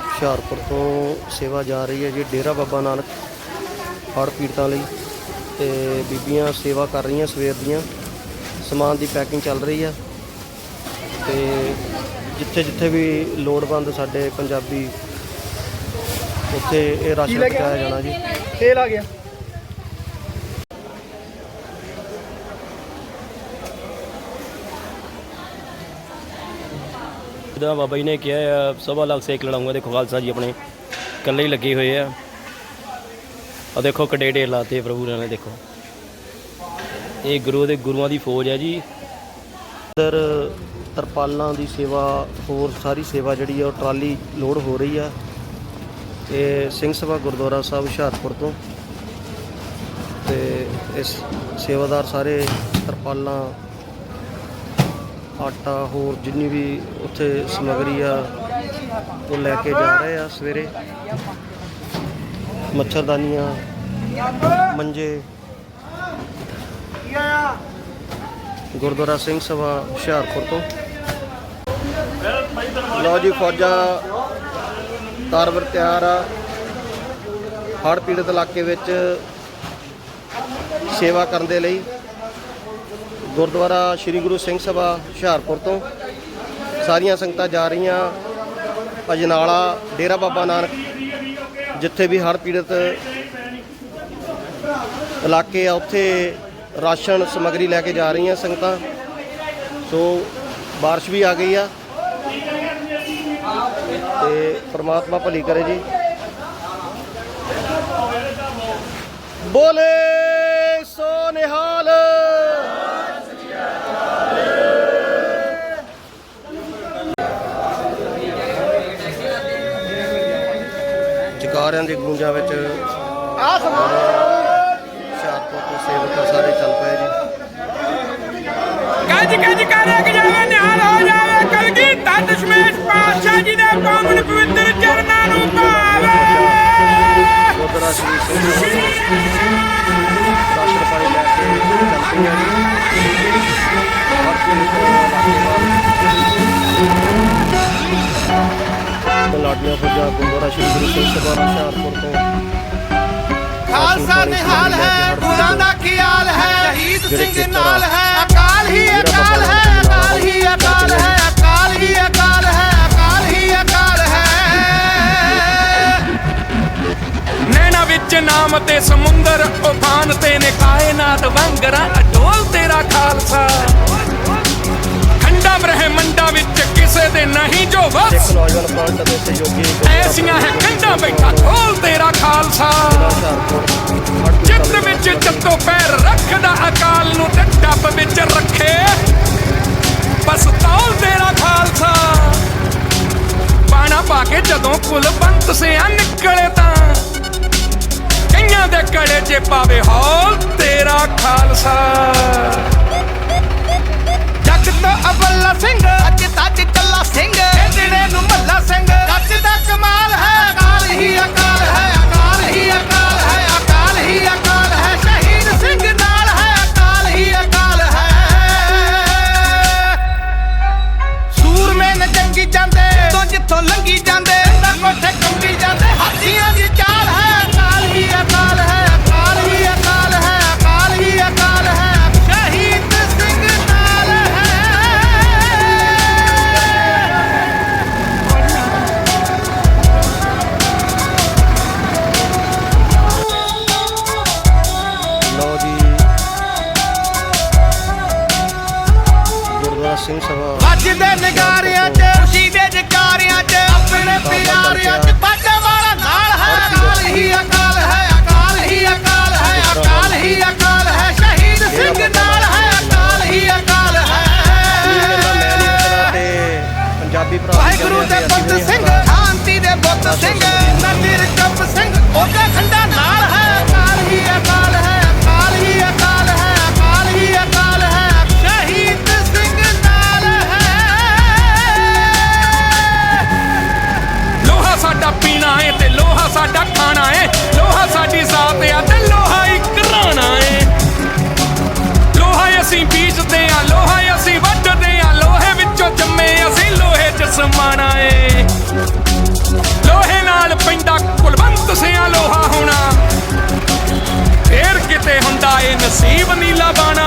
ਹੁਸ਼ਿਆਰਪੁਰ ਤੋਂ ਸੇਵਾ ਜਾ ਰਹੀ ਹੈ ਜੀ ਡੇਰਾ ਬਾਬਾ ਨਾਨਕ ਹੜ੍ਹ ਪੀੜਤਾਂ ਲਈ ਤੇ ਬੀਬੀਆਂ ਸੇਵਾ ਕਰ ਰਹੀਆਂ ਸਵੇਰ ਦੀਆਂ। ਸਮਾਨ ਦੀ ਪੈਕਿੰਗ ਚੱਲ ਰਹੀ ਆ ਤੇ ਜਿੱਥੇ ਜਿੱਥੇ ਵੀ ਲੋੜਵੰਦ ਸਾਡੇ ਪੰਜਾਬੀ ਉੱਥੇ ਇਹ ਰਾਸ਼ਨ ਪਹੁੰਚਾਇਆ ਜਾਣਾ ਜੀ। ਤੇਲ ਆ ਗਿਆ। ਜਿੱਦਾਂ ਬਾਬਾ ਜੀ ਨੇ ਕਿਹਾ ਆ, ਸਵਾ ਲੱਖ ਸੇਕ ਲੜਾਉਂਗਾ। ਦੇਖੋ, ਖਾਲਸਾ ਜੀ ਆਪਣੇ ਇਕੱਲੇ ਹੀ ਲੱਗੇ ਹੋਏ ਆ। ਆ ਦੇਖੋ ਕਿੱਡੇ ਢੇਰ ਲਾਤੇ ਪ੍ਰਭੂ ਨੇ, ਦੇਖੋ। ਇਹ ਗੁਰੂ ਦੇ ਗੁਰੂਆਂ ਦੀ ਫੌਜ ਹੈ ਜੀ। ਇੱਧਰ ਤਰਪਾਲਾਂ ਦੀ ਸੇਵਾ, ਹੋਰ ਸਾਰੀ ਸੇਵਾ ਜਿਹੜੀ ਆ, ਉਹ ਟਰਾਲੀ ਲੋਡ ਹੋ ਰਹੀ ਆ। ਇਹ ਸਿੰਘ ਸਭਾ ਗੁਰਦੁਆਰਾ ਸਾਹਿਬ, ਹੁਸ਼ਿਆਰਪੁਰ ਤੋਂ। ਤੇ ਇਸ ਸੇਵਾਦਾਰ ਸਾਰੇ ਤਰਪਾਲਾਂ ਆਟਾ ਹੋਰ ਜਿੰਨੀ ਵੀ ਉੱਥੇ ਸਮਗਰੀ ਆ, ਉਹ ਲੈ ਕੇ ਜਾ ਰਹੇ ਆ ਸਵੇਰੇ। ਮੱਛਰਦਾਨੀਆਂ, ਮੰਜੇ, ਗੁਰਦੁਆਰਾ ਸਿੰਘ ਸਭਾ, ਹੁਸ਼ਿਆਰਪੁਰ ਤੋਂ। ਲਓ ਜੀ, ਫੌਜਾਂ ਤਾਰਵਰ ਤਿਆਰ ਆ। ਹੜ੍ਹ ਪੀੜਤ ਇਲਾਕੇ ਵਿੱਚ ਸੇਵਾ ਕਰਨ ਦੇ ਲਈ ਗੁਰਦੁਆਰਾ ਸ੍ਰੀ ਗੁਰੂ ਸਿੰਘ ਸਭਾ ਹੁਸ਼ਿਆਰਪੁਰ ਤੋਂ ਸਾਰੀਆਂ ਸੰਗਤਾਂ ਜਾ ਰਹੀਆਂ ਅਜਨਾਲਾ ਡੇਰਾ ਬਾਬਾ ਨਾਨਕ ਜਿੱਥੇ ਵੀ ਹੜ੍ਹ ਪੀੜਤ ਇਲਾਕੇ ਆ ਉੱਥੇ ਰਾਸ਼ਨ ਸਮਗਰੀ ਲੈ ਕੇ ਜਾ ਰਹੀਆਂ ਸੰਗਤਾਂ ਸੋ بارش ਵੀ ਆ ਗਈ ਆ ਤੇ ਪ੍ਰਮਾਤਮਾ ਭਲੀ ਕਰੇ ਜੀ ਬੋਲੇ ਜਕਾਰਿਆਂ ਦੀ ਗੂੰਜਾਂ ਵਿੱਚ ਆ ਸਮਾਨ ਹੁਸ਼ਿਆਰਪੁਰ ਤੋਂ ਸੇਵਕ ਸਾਰੇ ਚੱਲ ਪਏ ਜੀ ਗੱਜ ਗੱਜ ਕਰੇ ਕਿ ਜਾਵੇ ਨਿਹਾਲ ਹੋ ਜਾਵੇ ਕਲਗੀ ਤਾਂ ਦਸ਼ਮੇਸ਼ ਪਾਤਸ਼ਾਹ ਜੀ ਦੇ ਪਾਵਨ ਪਵਿੱਤਰ ਚਰਨਾਂ ਨੂੰ ਭਾਵੇ ਗੁਰਦੁਆਰਾ ਸ੍ਰੀ ਸਿੰਘ ਰਾਸ਼ਨ ਪਾਣੀ ਲੈ ਕੇ ਚੱਲ ਪਈਆਂ ਜੀ ਲਾਡੀਆਂ ਫੌਜਾਂ ਗੁਰਦੁਆਰਾ ਸ੍ਰੀ ਗੁਰੂ ਸਿੰਘ ਸਭਾ ਹੁਸ਼ਿਆਰਪੁਰ ਤੋਂ ਖਾਲਸਾ ਨਿਹਾਲ ਹੈ ਗੁਰਾਂ ਦਾ ਖਿਆਲ ਹੈ ਸ਼ਹੀਦ ਜਿਹੜੇ ਸਿੰਘ ਚਿੱਤਰ ਨਾਲ ਆ। ਹੈ ਅਕਾਲ ਹੀ ਅਕਾਲ ਹੈ ਅਕਾਲ ਹੀ ਅਕਾਲ ਹੈ ਅਕਾਲ ਹੀ ਅਕਾਲ ਹੈ ਅਕਾਲ ਹੀ ਅਕਾਲ ਹੈ ਨੈਣਾ ਵਿੱਚ ਨਾਮ ਤੇ ਸਮੁੰਦਰ ਉਫਾਨ ਤੇ ਨੇ ਕਾਇਨਾਤ ਵੰਗਰਾ ਨਹੀਂ ਜੋ ਸਿੱਖ ਵਸ ਨੌਜਵਾਨ ਸਹਿਯੋਗੀ ਐਸੀਆਂ ਹੈ ਖੰਡਾ ਬੈਠਾ ਢੋਲ ਤੇਰਾ ਖਾਲਸਾ। ਚਿੱਤ ਵਿੱਚ ਜੱਤੋਂ ਪੈਰ ਰੱਖਦਾ ਅਕਾਲ ਨੂੰ ਤੇ ਡੱਬ ਵਿੱਚ ਰੱਖੇ। ਬਸ ਤੌਲ ਤੇਰਾ ਖਾਲਸਾ। ਬਾਣਾ ਪਾ ਕੇ ਜਦੋਂ ਕੁਲਵੰਤ ਸਿਆ ਨਿਕਲੇ ਤਾਂ ਕਈਆਂ ਦੇ ਕੜੇ 'ਚ ਪਾਵੇ ਹੌਲ ਤੇਰਾ ਖਾਲਸਾ। ਜੱਗ ਤੋਂ ਅਬੱਲਾ ਸਿੰਘ। ਅੱਜ ਕੱਲਾ ਸਿੰਘ ਜਿਹੜੇ ਨੂੰ ਮੱਲਾ ਸਿੰਘ ਜੱਜ ਦਾ ਕਮਾਲ ਹੈ, ਅਕਾਲ ਹੀ ਅਕਾਲ ਹੈ, ਅਕਾਲ ਹੀ ਅਕਾਲ ਹੈ, ਅਕਾਲ ਹੀ ਅਕਾਲ ਹੈ। ਸ਼ਹੀਦ ਸਿੰਘ ਨਾਲ ਹੈ, ਅਕਾਲ ਹੀ ਅਕਾਲ ਹੈ। ਸੂਰਮੇ ਨੇ ਜੰਗੀ ਜਾਂਦੇ, ਤੋਂ ਜਿੱਥੋਂ ਲੰਗੀ ਜਾਂਦੇ, ਤਾਂ ਕੋਠੇ ਕੰਬੀ ਸਿੰਘ ਸਭਾ। ਵੱਜਦੇ ਨਗਾਰਿਆਂ Sabana